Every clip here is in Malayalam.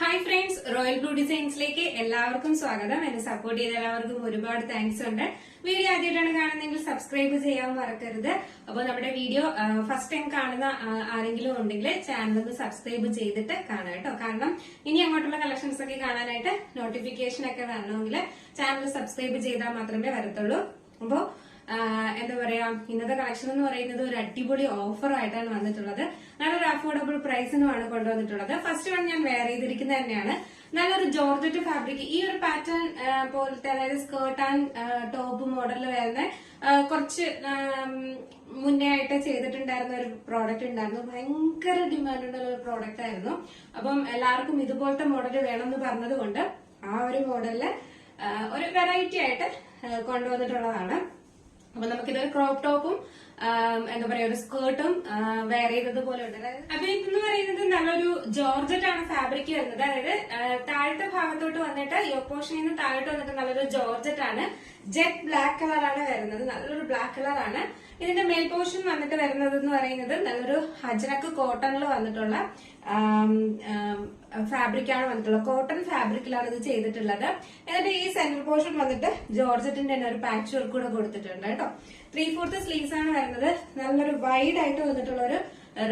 ഹായ് ഫ്രണ്ട്സ് റോയൽ ബ്ലൂ ഡിസൈൻസിലേക്ക് എല്ലാവർക്കും സ്വാഗതം. എന്നെ സപ്പോർട്ട് ചെയ്ത എല്ലാവർക്കും ഒരുപാട് താങ്ക്സ് ഉണ്ട്. വീഡിയോ ആദ്യമായിട്ടാണ് കാണുന്നതെങ്കിൽ സബ്സ്ക്രൈബ് ചെയ്യാൻ മറക്കരുത്. അപ്പോൾ നമ്മുടെ വീഡിയോ ഫസ്റ്റ് ടൈം കാണുന്ന ആരെങ്കിലും ഉണ്ടെങ്കിൽ ചാനൽ ഒന്ന് സബ്സ്ക്രൈബ് ചെയ്തിട്ട് കാണാം കേട്ടോ. കാരണം ഇനി അങ്ങോട്ടുള്ള കളക്ഷൻസ് ഒക്കെ കാണാനായിട്ട് നോട്ടിഫിക്കേഷൻ ഒക്കെ വരണമെങ്കിൽ ചാനൽ സബ്സ്ക്രൈബ് ചെയ്താൽ മാത്രമേ വരത്തുള്ളൂ. അപ്പോൾ എന്താ പറയാ ഇന്നത്തെ കളക്ഷൻ എന്ന് പറയുന്നത് ഒരു അടിപൊളി ഓഫർ ആയിട്ടാണ് വന്നിട്ടുള്ളത്. നല്ലൊരു അഫോർഡബിൾ പ്രൈസിനുമാണ് കൊണ്ടുവന്നിട്ടുള്ളത്. ഫസ്റ്റ് വൺ ഞാൻ വെയർ ചെയ്തിരിക്കുന്നത് തന്നെയാണ്. നല്ലൊരു ജോർജറ്റ് ഫാബ്രിക് ഈ ഒരു പാറ്റേൺ പോലത്തെ അതായത് സ്കേർട്ട് ആൻഡ് ടോപ്പ് മോഡലിൽ വരുന്ന കുറച്ച് മുന്നേ ആയിട്ട് ചെയ്തിട്ടുണ്ടായിരുന്ന ഒരു പ്രോഡക്റ്റ് ഉണ്ടായിരുന്നു. ഭയങ്കര ഡിമാൻഡ് ഉള്ള ഒരു പ്രോഡക്റ്റ് ആയിരുന്നു. അപ്പം എല്ലാവർക്കും ഇതുപോലത്തെ മോഡൽ വേണം എന്ന് പറഞ്ഞതുകൊണ്ട് ആ ഒരു മോഡലിൽ ഒരു വെറൈറ്റി ആയിട്ട് കൊണ്ടുവന്നിട്ടുള്ളതാണ്. അപ്പൊ നമുക്കിതൊരു ക്രോപ്പ് ടോപ്പും എന്താ പറയാ ഒരു സ്കേർട്ടും വെയർ ചെയ്തത് പോലെ ഉണ്ട്? അതായത് ഇതെന്ന് പറയുന്നത് നല്ലൊരു ജോർജറ്റ് ആണ് ഫാബ്രിക് വരുന്നത്. അതായത് താഴത്തെ ഭാഗത്തോട്ട് വന്നിട്ട് ഈ പോർഷനിൽ നിന്ന് താഴോട്ട് വന്നിട്ട് നല്ലൊരു ജോർജറ്റ് ആണ് ജെറ്റ് ബ്ലാക്ക് കളറാണ് വരുന്നത്. നല്ലൊരു ബ്ലാക്ക് കളറാണ് ഇതിന്റെ മേൽ പോർഷൻ വന്നിട്ട് വരുന്നത് എന്ന് പറയുന്നത് നല്ലൊരു ഹജനക്ക് കോട്ടണിൽ വന്നിട്ടുള്ള ഫാബ്രിക് ആണ് വന്നിട്ടുള്ളത്. കോട്ടൺ ഫാബ്രിക്കിലാണ് ഇത് ചെയ്തിട്ടുള്ളത്. എന്നിട്ട് ഈ സെന്റർ പോർഷൻ വന്നിട്ട് ജോർജറ്റിന്റെ തന്നെ ഒരു പാച്ച് വർക്ക് കൂടെ കൊടുത്തിട്ടുണ്ട് കേട്ടോ. ത്രീ ഫോർത്ത് സ്ലീവ്സ് ആണ് വരുന്നത്. നല്ലൊരു വൈഡ് ആയിട്ട് വന്നിട്ടുള്ള ഒരു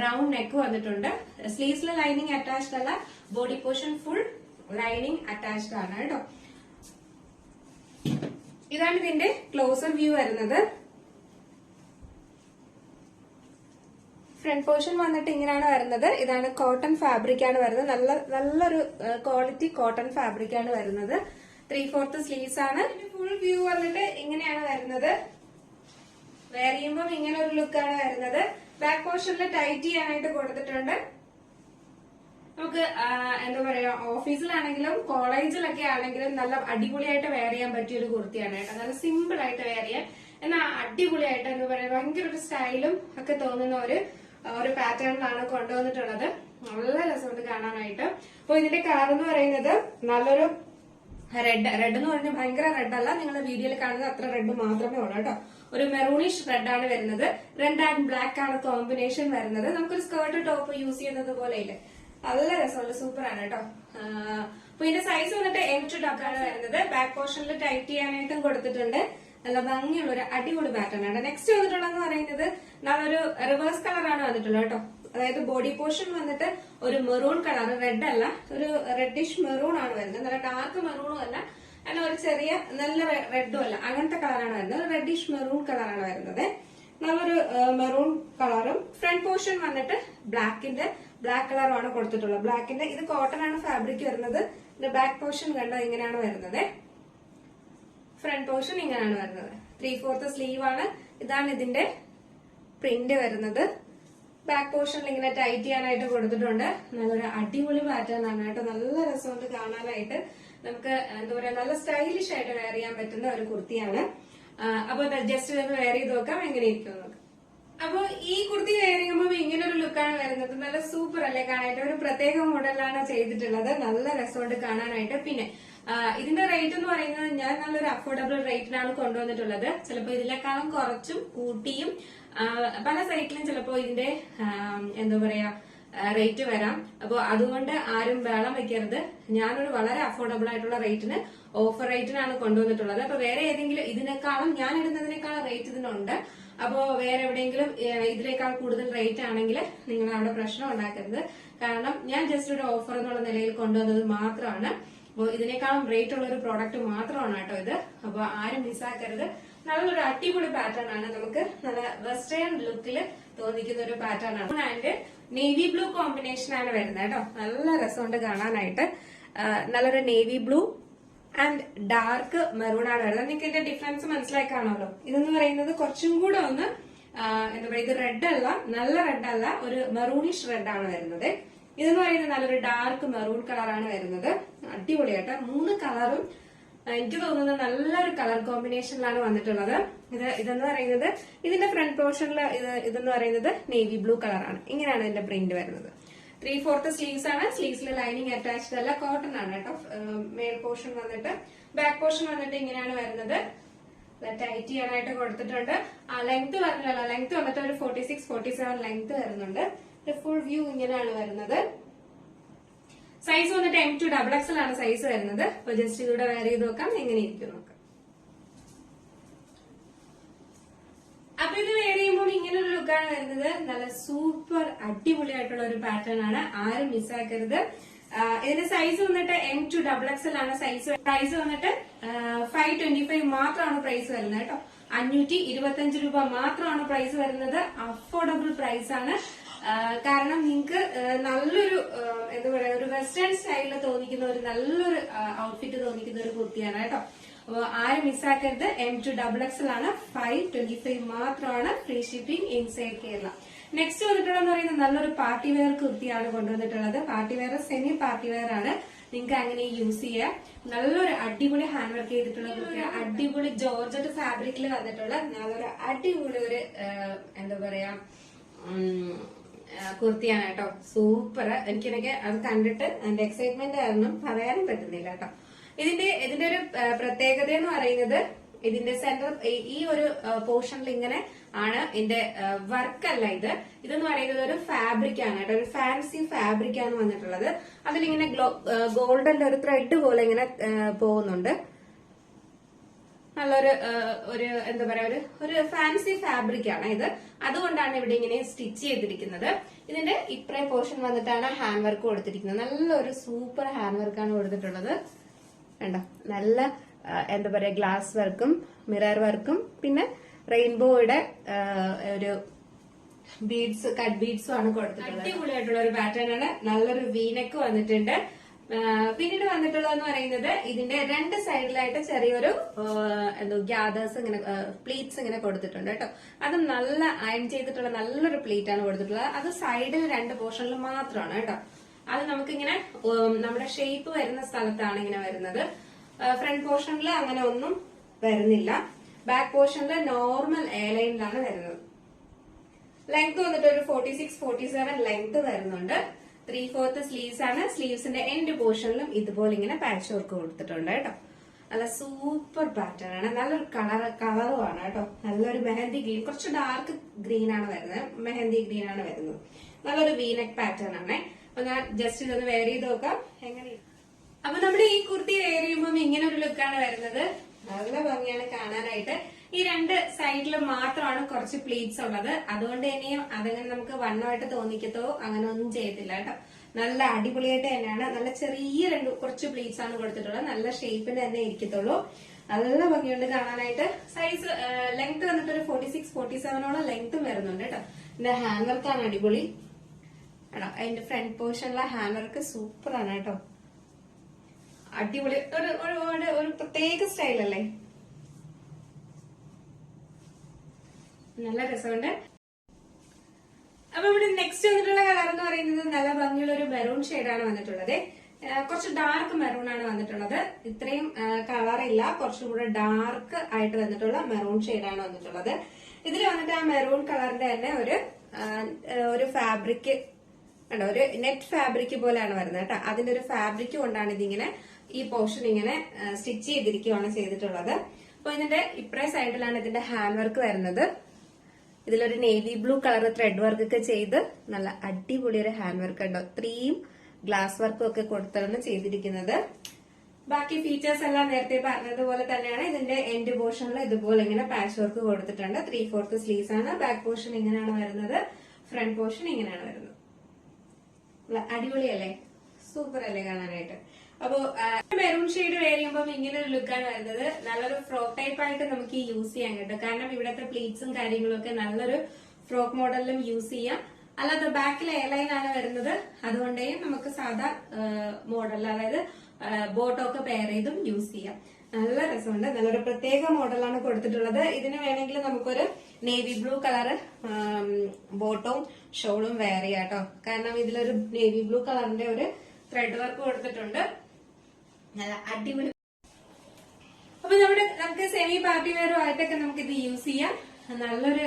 റൗണ്ട് നെക്ക് വന്നിട്ടുണ്ട്. സ്ലീവ്സിലെ ലൈനിങ് അറ്റാച്ച്ഡ് അല്ല body portion full lining attached ആണ് കേട്ടോ. ഇതാണ് ഇതിന്റെ ക്ലോസർ വ്യൂ വരുന്നത്. ഫ്രണ്ട് പോർഷൻ വന്നിട്ട് ഇങ്ങനെയാണ് വരുന്നത്. ഇതാണ് കോട്ടൺ ഫാബ്രിക് ആണ് വരുന്നത്. നല്ല നല്ലൊരു ക്വാളിറ്റി കോട്ടൺ ഫാബ്രിക് ആണ് വരുന്നത്. ത്രീ ഫോർത്ത് സ്ലീവ്സ് ആണ്. ഫുൾ വ്യൂ വന്നിട്ട് ഇങ്ങനെയാണ് വരുന്നത്. വെയർ ചെയ്യുമ്പോൾ ഇങ്ങനെ ഒരു ലുക്കാണ് വരുന്നത്. ബാക്ക് പോർഷനിൽ ടൈറ്റ് ചെയ്യാനായിട്ട് കൊടുത്തിട്ടുണ്ട്. നമുക്ക് എന്താ പറയാ ഓഫീസിലാണെങ്കിലും കോളേജിലൊക്കെ ആണെങ്കിലും നല്ല അടിപൊളിയായിട്ട് വെയർ ചെയ്യാൻ പറ്റിയ ഒരു കുർത്തിയാണ് കേട്ടോ. നല്ല സിമ്പിൾ ആയിട്ട് വെയർ ചെയ്യാൻ. എന്നാൽ അടിപൊളിയായിട്ട് എന്താ പറയാ ഭയങ്കര ഒരു സ്റ്റൈലും ഒക്കെ തോന്നുന്ന ഒരു ഒരു പാറ്റേണിലാണ് കൊണ്ടുവന്നിട്ടുള്ളത്. നല്ല രസമുണ്ട് കാണാനായിട്ട്. അപ്പൊ ഇതിന്റെ കളർ എന്ന് പറയുന്നത് നല്ലൊരു റെഡ് റെഡ് എന്ന് പറഞ്ഞാൽ ഭയങ്കര റെഡ് അല്ല. നിങ്ങളുടെ വീഡിയോയിൽ കാണുന്നത് അത്ര റെഡ് മാത്രമേ ഉള്ളൂ കേട്ടോ. ഒരു മെറൂണിഷ് റെഡ് ആണ് വരുന്നത്. റെഡ് ആൻഡ് ബ്ലാക്ക് ആണ് കോമ്പിനേഷൻ വരുന്നത്. നമുക്കൊരു സ്കേർട്ട് ടോപ്പ് യൂസ് ചെയ്യുന്നത് പോലെ ഇല്ലേ? നല്ല രസമുള്ള സൂപ്പർ ആണ് കേട്ടോ. അപ്പൊ ഇതിന്റെ സൈസ് വന്നിട്ട് എം ടു ഡബിൾ ആണ് വരുന്നത്. ബാക്ക് പോർഷനിൽ ടൈറ്റ് ചെയ്യാനായിട്ടും കൊടുത്തിട്ടുണ്ട്. നല്ല ഭംഗിയുള്ള ഒരു അടിപൊളി പാറ്റേൺ ആണ്. നെക്സ്റ്റ് വന്നിട്ടുള്ളതെന്ന് പറയുന്നത് നല്ലൊരു റിവേഴ്സ് കളറാണ് വന്നിട്ടുള്ളത് കേട്ടോ. അതായത് ബോഡി പോർഷൻ വന്നിട്ട് ഒരു മെറൂൺ കളർ റെഡ് അല്ല. ഒരു റെഡിഷ് മെറൂൺ ആണ് വരുന്നത്. നല്ല ഡാർക്ക് മെറൂണും അല്ല. എന്നാൽ ഒരു ചെറിയ നല്ല റെഡും അല്ല അങ്ങനത്തെ കളറാണ് വരുന്നത്. റെഡിഷ് മെറൂൺ കളറാണ് വരുന്നത്. നല്ലൊരു മെറൂൺ കളറും ഫ്രണ്ട് പോർഷൻ വന്നിട്ട് ബ്ലാക്കിന്റെ ബ്ലാക്ക് കളറുമാണ് കൊടുത്തിട്ടുള്ളത്. ബ്ലാക്കിന്റെ ഇത് കോട്ടൺ ആണ് ഫാബ്രിക് വരുന്നത്. ഇതിന്റെ ബാക്ക് പോർഷൻ കണ്ടോ ഇങ്ങനെയാണ് വരുന്നത്. ഫ്രണ്ട് പോർഷൻ ഇങ്ങനെയാണ് വരുന്നത്. ത്രീ ഫോർത്ത് സ്ലീവ് ആണ്. ഇതാണ് ഇതിന്റെ പ്രിന്റ് വരുന്നത്. ബാക്ക് പോർഷനിൽ ഇങ്ങനെ ടൈറ്റ് ചെയ്യാനായിട്ട് കൊടുത്തിട്ടുണ്ട്. നല്ലൊരു അടിപൊളി പാറ്റേൺ ആണ് കേട്ടോ. നല്ല രസമുണ്ട് കാണാനായിട്ട്. നമുക്ക് എന്താ പറയാ നല്ല സ്റ്റൈലിഷ് ആയിട്ട് വെയർ ചെയ്യാൻ പറ്റുന്ന ഒരു കുർത്തിയാണ്. അപ്പൊ ജസ്റ്റ് ഒന്ന് വെയർ ചെയ്ത് നോക്കാം എങ്ങനെ ഇരിക്കും നോക്കാം. അപ്പൊ ഈ കുർത്തി വെയർ ചെയ്യുമ്പോൾ ഇങ്ങനെ ഒരു ലുക്കാണ് വരുന്നത്. നല്ല സൂപ്പർ അല്ലേ കാണാനായിട്ട്? ഒരു പ്രത്യേക മോഡലാണ് ചെയ്തിട്ടുള്ളത്. നല്ല രസമുണ്ട് കാണാനായിട്ട്. പിന്നെ ഇതിന്റെ റേറ്റ് എന്ന് പറയുന്നത് ഞാൻ നല്ലൊരു അഫോർഡബിൾ റേറ്റിനാണ് കൊണ്ടുവന്നിട്ടുള്ളത്. ചിലപ്പോൾ ഇതിനേക്കാളും കുറച്ചും കൂട്ടിയും പല സൈറ്റിലും ചിലപ്പോൾ ഇതിന്റെ എന്താ പറയാ റേറ്റ് വരാം. അപ്പോൾ അതുകൊണ്ട് ആരും വേളം വെക്കരുത്. ഞാനൊരു വളരെ അഫോർഡബിൾ ആയിട്ടുള്ള റേറ്റിന് ഓഫർ റേറ്റിനാണ് കൊണ്ടുവന്നിട്ടുള്ളത്. അപ്പൊ വേറെ ഏതെങ്കിലും ഇതിനേക്കാളും ഞാൻ ഇടുന്നതിനേക്കാളും റേറ്റ് ഇതിനുണ്ട്. അപ്പോ വേറെ എവിടെയെങ്കിലും ഇതിനേക്കാൾ കൂടുതൽ റേറ്റ് ആണെങ്കിൽ നിങ്ങൾ അവിടെ പ്രശ്നം ഉണ്ടാക്കരുത്. കാരണം ഞാൻ ജസ്റ്റ് ഒരു ഓഫർ എന്നുള്ള നിലയിൽ കൊണ്ടുവന്നത് മാത്രമാണ്. അപ്പോൾ ഇതിനേക്കാളും റേറ്റ് ഉള്ള ഒരു പ്രോഡക്റ്റ് മാത്രമാണ് കേട്ടോ ഇത്. അപ്പോൾ ആരും മിസ്സാക്കരുത് നല്ലൊരു അടിപൊളി പാറ്റേൺ ആണ്. നമുക്ക് നല്ല വെസ്റ്റേൺ ലുക്കിൽ തോന്നിക്കുന്ന ഒരു പാറ്റേൺ ആണ്. ആൻഡ് നേവി ബ്ലൂ കോമ്പിനേഷൻ ആണ് വരുന്നത് കേട്ടോ. നല്ല രസമുണ്ട് കാണാനായിട്ട്. നല്ലൊരു navy blue and dark maroon ആണ് വരുന്നത്. നിങ്ങൾക്ക് ഇതിന്റെ ഡിഫറൻസ് മനസ്സിലായി കാണുമല്ലോ. ഇതെന്ന് പറയുന്നത് കുറച്ചും കൂടെ ഒന്ന് എന്താ പറയുക ഇത് റെഡ് അല്ല നല്ല റെഡ് അല്ല ഒരു മെറൂണിഷ് റെഡ് ആണ് വരുന്നത്. ഇതെന്ന് പറയുന്നത് നല്ലൊരു ഡാർക്ക് മെറൂൺ കളറാണ് വരുന്നത്. അടിപൊളിയായിട്ട് മൂന്ന് കളറും എനിക്ക് തോന്നുന്നത് നല്ലൊരു കളർ കോമ്പിനേഷനിലാണ് വന്നിട്ടുള്ളത്. ഇത് ഇതെന്ന് പറയുന്നത് ഇതിന്റെ ഫ്രണ്ട് പോർഷനിൽ ഇത് ഇതെന്ന് പറയുന്നത് നേവി ബ്ലൂ കളറാണ് ഇങ്ങനെയാണ് ഇതിന്റെ പ്രിന്റ് വരുന്നത്. ത്രീ ഫോർത്ത് സ്ലീവ്സ് ആണ്. സ്ലീവ്സിൽ ലൈനിങ് അറ്റാച്ച്ഡ് അല്ല കോട്ടൺ ആണ് കേട്ടോ. മേൽ പോർഷൻ വന്നിട്ട് ബാക്ക് പോർഷൻ വന്നിട്ട് ഇങ്ങനെയാണ് വരുന്നത്. ടൈറ്റ് ചെയ്യാനായിട്ട് കൊടുത്തിട്ടുണ്ട്. ആ ലെങ്ത് പറഞ്ഞല്ലോ ലെങ്ത് വന്നിട്ട് ഒരു forty six forty seven length വരുന്നുണ്ട്. ഫുൾ വ്യൂ ഇങ്ങനെയാണ് വരുന്നത്. സൈസ് വന്നിട്ട് M to double X L ആണ് സൈസ് വരുന്നത്. അപ്പൊ ജസ്റ്റ് ഇതിലൂടെ വെയർ ചെയ്ത് നോക്കാം. എങ്ങനെ ഇരിക്കും നോക്കാം അപ്പൊ ഇത് വെയർ ചെയ്യുമ്പോൾ ഇങ്ങനെ ഒരു ലുക്കാണ് വരുന്നത്. നല്ല സൂപ്പർ അടിപൊളിയായിട്ടുള്ള ഒരു പാറ്റേൺ ആണ്. ആരും മിസ്സാക്കരുത് ഇതിന്റെ സൈസ് വന്നിട്ട് M to double X L ആണ് സൈസ് പ്രൈസ് വന്നിട്ട് ഫൈവ് ട്വന്റി ഫൈവ് മാത്രമാണ് പ്രൈസ് വരുന്നത് കേട്ടോ. അഞ്ഞൂറ്റി ഇരുപത്തഞ്ച് രൂപ മാത്രമാണ് പ്രൈസ് വരുന്നത്. അഫോർഡബിൾ പ്രൈസ് ആണ്. കാരണം നിങ്ങൾക്ക് നല്ലൊരു എന്താ പറയാ ഒരു വെസ്റ്റേൺ സ്റ്റൈലിൽ തോന്നിക്കുന്ന ഒരു നല്ലൊരു ഔട്ട്ഫിറ്റ് തോന്നിക്കുന്ന ഒരു കുർത്തിയാണ് കേട്ടോ. അപ്പൊ ആരും മിസ്സാക്കരുത് M to double X L ആണ് ഫൈവ് ട്വന്റി ഫൈവ് മാത്രമാണ് free shipping inside Kerala next വന്നിട്ടുള്ളതെന്ന് പറയുന്നത് നല്ലൊരു പാർട്ടി വെയർ കുർത്തിയാണ് കൊണ്ടുവന്നിട്ടുള്ളത്. Party wear semi party wear ആണ്. നിങ്ങൾക്ക് അങ്ങനെ യൂസ് ചെയ്യാം. നല്ലൊരു അടിപൊളി ഹാൻഡ് വർക്ക് ചെയ്തിട്ടുള്ള കുർത്തി അടിപൊളി ജോർജറ്റ് ഫാബ്രിക്കിൽ വന്നിട്ടുള്ള നല്ലൊരു അടിപൊളി ഒരു എന്താ പറയാ കുർത്തിയാണ് കേട്ടോ. സൂപ്പർ എനിക്കിടയ്ക്ക് അത് കണ്ടിട്ട് അതിന്റെ എക്സൈറ്റ്മെന്റ് കാരണം പറയാനും പറ്റുന്നില്ല കേട്ടോ. ഇതിന്റെ ഇതിന്റെ ഒരു പ്രത്യേകത എന്ന് പറയുന്നത് ഇതിന്റെ സെന്റർ ഈ ഒരു പോർഷനിൽ ഇങ്ങനെ ആണ് ഇതിന്റെ വർക്ക് അല്ല ഇത്. ഇതെന്ന് പറയുന്നത് ഒരു ഫാബ്രിക് ആണ് കേട്ടോ. ഒരു ഫാൻസി ഫാബ്രിക് ആണ് വന്നിട്ടുള്ളത്. അതിലിങ്ങനെ ഗോൾഡന്റെ ഒരു ത്രെഡ് പോലെ ഇങ്ങനെ പോകുന്നുണ്ട്. നല്ലൊരു ഒരു എന്താ പറയാ ഒരു ഒരു ഫാൻസി ഫാബ്രിക് ആണ് ഇത്. അതുകൊണ്ടാണ് ഇവിടെ ഇങ്ങനെ സ്റ്റിച്ച് ചെയ്തിരിക്കുന്നത്. ഇതിന്റെ ഇപ്രേ പോർഷൻ വന്നിട്ടാണ് ഹാൻഡ് വർക്ക് കൊടുത്തിരിക്കുന്നത്. നല്ലൊരു സൂപ്പർ ഹാൻഡ് ആണ് കൊടുത്തിട്ടുള്ളത്. കണ്ടോ? നല്ല എന്താ പറയാ ഗ്ലാസ് വർക്കും മിറർ വർക്കും പിന്നെ റെയിൻബോയുടെ ഒരു ബീഡ്സ് കട്ട് ബീഡ്സും ആണ് കൊടുത്തിട്ടുള്ളത്. അടിപൊളിയായിട്ടുള്ള ഒരു പാറ്റേൺ ആണ്. നല്ലൊരു വീനക്ക് വന്നിട്ടുണ്ട്. പിന്നീട് വന്നിട്ടുള്ളതെന്ന് പറയുന്നത് ഇതിന്റെ രണ്ട് സൈഡിലായിട്ട് ചെറിയൊരു എന്തോ ഗ്യാദേഴ്സ് ഇങ്ങനെ പ്ലീറ്റ്സ് ഇങ്ങനെ കൊടുത്തിട്ടുണ്ട് കേട്ടോ. അത് നല്ല അയൺ ചെയ്തിട്ടുള്ള നല്ലൊരു പ്ലീറ്റ് ആണ് കൊടുത്തിട്ടുള്ളത്. അത് സൈഡിൽ രണ്ട് പോർഷനിൽ മാത്രമാണ് കേട്ടോ. അത് നമുക്കിങ്ങനെ നമ്മുടെ ഷേപ്പ് വരുന്ന സ്ഥലത്താണ് ഇങ്ങനെ വരുന്നത്. ഫ്രണ്ട് പോർഷനിൽ അങ്ങനെ ഒന്നും വരുന്നില്ല. ബാക്ക് പോർഷനിൽ നോർമൽ എയർലൈനിലാണ് വരുന്നത്. ലെങ്ത് വന്നിട്ട് ഒരു forty six forty seven length വരുന്നുണ്ട്. ത്രീ ഫോർത്ത് സ്ലീവ്സ് ആണ്. സ്ലീവ്സിന്റെ എൻഡ് പോർഷനിലും ഇതുപോലെ ഇങ്ങനെ പാച്ച് വർക്ക് കൊടുത്തിട്ടുണ്ട് കേട്ടോ. നല്ല സൂപ്പർ പാറ്റേൺ ആണ്. നല്ലൊരു കളർ കളറും ആണ് കേട്ടോ. നല്ലൊരു മെഹന്തി ഗ്രീൻ കുറച്ച് ഡാർക്ക് ഗ്രീൻ ആണ് വരുന്നത്. മെഹന്തി ഗ്രീൻ ആണ് വരുന്നത്. നല്ലൊരു വീനെക് പാറ്റേൺ ആണ്. അപ്പൊ ഞാൻ ജസ്റ്റ് ഇതൊന്ന് വെയർ ചെയ്ത് നോക്കാം. എങ്ങനെ അപ്പൊ നമ്മുടെ ഈ കുർത്തി വെയർ ചെയ്യുമ്പോൾ ഇങ്ങനെ ഒരു ലുക്കാണ് വരുന്നത്. നല്ല ഭംഗിയാണ് കാണാനായിട്ട്. ഈ രണ്ട് സൈഡിൽ മാത്രമാണ് കുറച്ച് പ്ലീറ്റ്സ് ഉള്ളത്. അതുകൊണ്ട് തന്നെയും അതങ്ങനെ നമുക്ക് വണ്ണമായിട്ട് തോന്നിക്കത്തോ? അങ്ങനെ ഒന്നും ചെയ്യത്തില്ല കേട്ടോ. നല്ല അടിപൊളിയായിട്ട് തന്നെയാണ്. നല്ല ചെറിയ രണ്ട് കുറച്ച് പ്ലീറ്റ്സ് ആണ് കൊടുത്തിട്ടുള്ളത്. നല്ല ഷേപ്പിന് തന്നെ ഇരിക്കത്തുള്ളൂ. നല്ല ഭംഗിയുണ്ട് കാണാനായിട്ട്. സൈസ് ലെങ്ത് വന്നിട്ട് ഒരു ഫോർട്ടി സിക്സ് ഫോർട്ടി സെവനോളം ലെങ്ത്തും വരുന്നുണ്ട് കേട്ടോ. ഇതിന്റെ ഹാൻഡ് വർക്കാണ് അടിപൊളി. ആണോ അതിന്റെ ഫ്രണ്ട് പോർഷനിലെ ഹാൻഡ് വർക്ക് സൂപ്പർ ആണ് കേട്ടോ. അടിപൊളി. ഒരു- ഒരു പ്രത്യേക സ്റ്റൈലല്ലേ നല്ല രസമുണ്ട്. അപ്പൊ ഇവിടെ നെക്സ്റ്റ് വന്നിട്ടുള്ള കളർ എന്ന് പറയുന്നത് നല്ല ഭംഗിയുള്ള ഒരു മെറൂൺ ഷെയ്ഡാണ് വന്നിട്ടുള്ളത്. കുറച്ച് ഡാർക്ക് മെറൂൺ ആണ് വന്നിട്ടുള്ളത്. ഇത്രയും കളർ ഇല്ല. കുറച്ചും കൂടെ ഡാർക്ക് ആയിട്ട് വന്നിട്ടുള്ള മെറൂൺ ഷെയ്ഡാണ് വന്നിട്ടുള്ളത്. ഇതിൽ വന്നിട്ട് ആ മെറൂൺ കളറിന്റെ തന്നെ ഒരു ഒരു ഫാബ്രിക് കണ്ടോ? ഒരു നെറ്റ് ഫാബ്രിക് പോലെയാണ് വരുന്നത് കേട്ടോ. അതിന്റെ ഒരു ഫാബ്രിക് കൊണ്ടാണ് ഇതിങ്ങനെ ഈ പോർഷൻ ഇങ്ങനെ സ്റ്റിച്ച് ചെയ്തിരിക്കുകയാണ് ചെയ്തിട്ടുള്ളത്. അപ്പൊ ഇതിന്റെ ഇപ്പറേ സൈഡിലാണ് ഇതിന്റെ ഹാൻഡ് വർക്ക് വരുന്നത്. ഇതിലൊരു navy blue colour thread work ഒക്കെ ചെയ്ത് നല്ല അടിപൊളി ഒരു ഹാൻഡ് വർക്ക് ഉണ്ടോ ഇത്രയും ഗ്ലാസ് വർക്കും ഒക്കെ കൊടുത്താണ് ചെയ്തിരിക്കുന്നത്. ബാക്കി ഫീച്ചേഴ്സ് എല്ലാം നേരത്തെ പറഞ്ഞതുപോലെ തന്നെയാണ്. ഇതിന്റെ എൻഡ് പോർഷനിൽ ഇതുപോലെ ഇങ്ങനെ പാച്ച് വർക്ക് കൊടുത്തിട്ടുണ്ട്. ത്രീ ഫോർത്ത് സ്ലീവ്സ് ആണ്. ബാക്ക് പോർഷൻ ഇങ്ങനെയാണ് വരുന്നത്. ഫ്രണ്ട് പോർഷൻ ഇങ്ങനെയാണ് വരുന്നത്. അടിപൊളിയല്ലേ? സൂപ്പർ അല്ലേ കാണാനായിട്ട്? അപ്പോ മെറൂൺ ഷെയ്ഡ് വേറിയുമ്പോൾ ഇങ്ങനെ ഒരു ലുക്കാണ് വരുന്നത്. നല്ലൊരു ഫ്രോക്ക് ടൈപ്പ് ആയിട്ട് നമുക്ക് യൂസ് ചെയ്യാൻ കേട്ടോ. കാരണം ഇവിടത്തെ പ്ലീറ്റ്സും കാര്യങ്ങളും ഒക്കെ നല്ലൊരു ഫ്രോക്ക് മോഡലിലും യൂസ് ചെയ്യാം. അല്ലാതെ ബാക്കിൽ എയർലൈൻ ആണ് വരുന്നത്. അതുകൊണ്ടേ നമുക്ക് സാധാ മോഡൽ അതായത് ബോട്ടോ ഒക്കെ പെയർ ചെയ്തും യൂസ് ചെയ്യാം. നല്ല രസമുണ്ട്. നല്ലൊരു പ്രത്യേക മോഡലാണ് കൊടുത്തിട്ടുള്ളത്. ഇതിന് വേണമെങ്കിൽ നമുക്കൊരു നേവി ബ്ലൂ കളർ ബോട്ടവും ഷോളും വെയർ ചെയ്യാം കാരണം ഇതിലൊരു നേവി ബ്ലൂ കളറിന്റെ ഒരു ത്രെഡ് വർക്ക് കൊടുത്തിട്ടുണ്ട്. നല്ല അടിപൊളി. അപ്പൊ നമ്മുടെ നമുക്ക് സെമി പാർട്ടി വെയറും ആയിട്ടൊക്കെ നമുക്ക് ഇത് യൂസ് ചെയ്യാം. നല്ലൊരു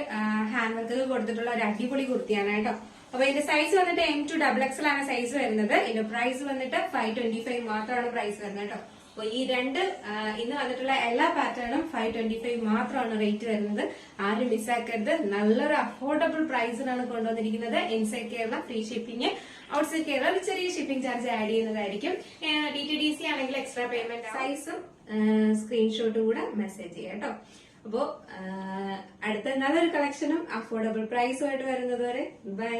ഹാൻഡ് വർക്ക് കൊടുത്തിട്ടുള്ള ഒരു അടിപൊളി കുർത്തിയാണ് കേട്ടോ. അപ്പൊ ഇതിന്റെ സൈസ് വന്നിട്ട് M to double X L ആണ് സൈസ് വരുന്നത്. ഇതിന്റെ പ്രൈസ് വന്നിട്ട് ഫൈവ് ട്വന്റി ഫൈവ് മാത്രമാണ് പ്രൈസ് വരുന്നത് കേട്ടോ. അപ്പൊ ഈ രണ്ട് ഇന്ന് വന്നിട്ടുള്ള എല്ലാ പാറ്റേണും ഫൈവ് ട്വന്റി ഫൈവ് മാത്രമാണ് റേറ്റ് വരുന്നത്. ആരും മിസ്സാക്കരുത് നല്ലൊരു അഫോർഡബിൾ പ്രൈസിനാണ് കൊണ്ടുവന്നിരിക്കുന്നത്. Inside Kerala free shipping outside Kerala ചെറിയ ഷിപ്പിംഗ് ചാർജ് ആഡ് ചെയ്യുന്നതായിരിക്കും. ഡി ടി ഡി സി ആണെങ്കിൽ എക്സ്ട്രാ പേയ്മെന്റ് സൈസും സ്ക്രീൻഷോട്ടും കൂടെ മെസ്സേജ് ചെയ്യാം കേട്ടോ അപ്പോ അടുത്ത നല്ലൊരു കളക്ഷനും അഫോർഡബിൾ പ്രൈസുമായിട്ട് വരുന്നത് വരെ. ബൈ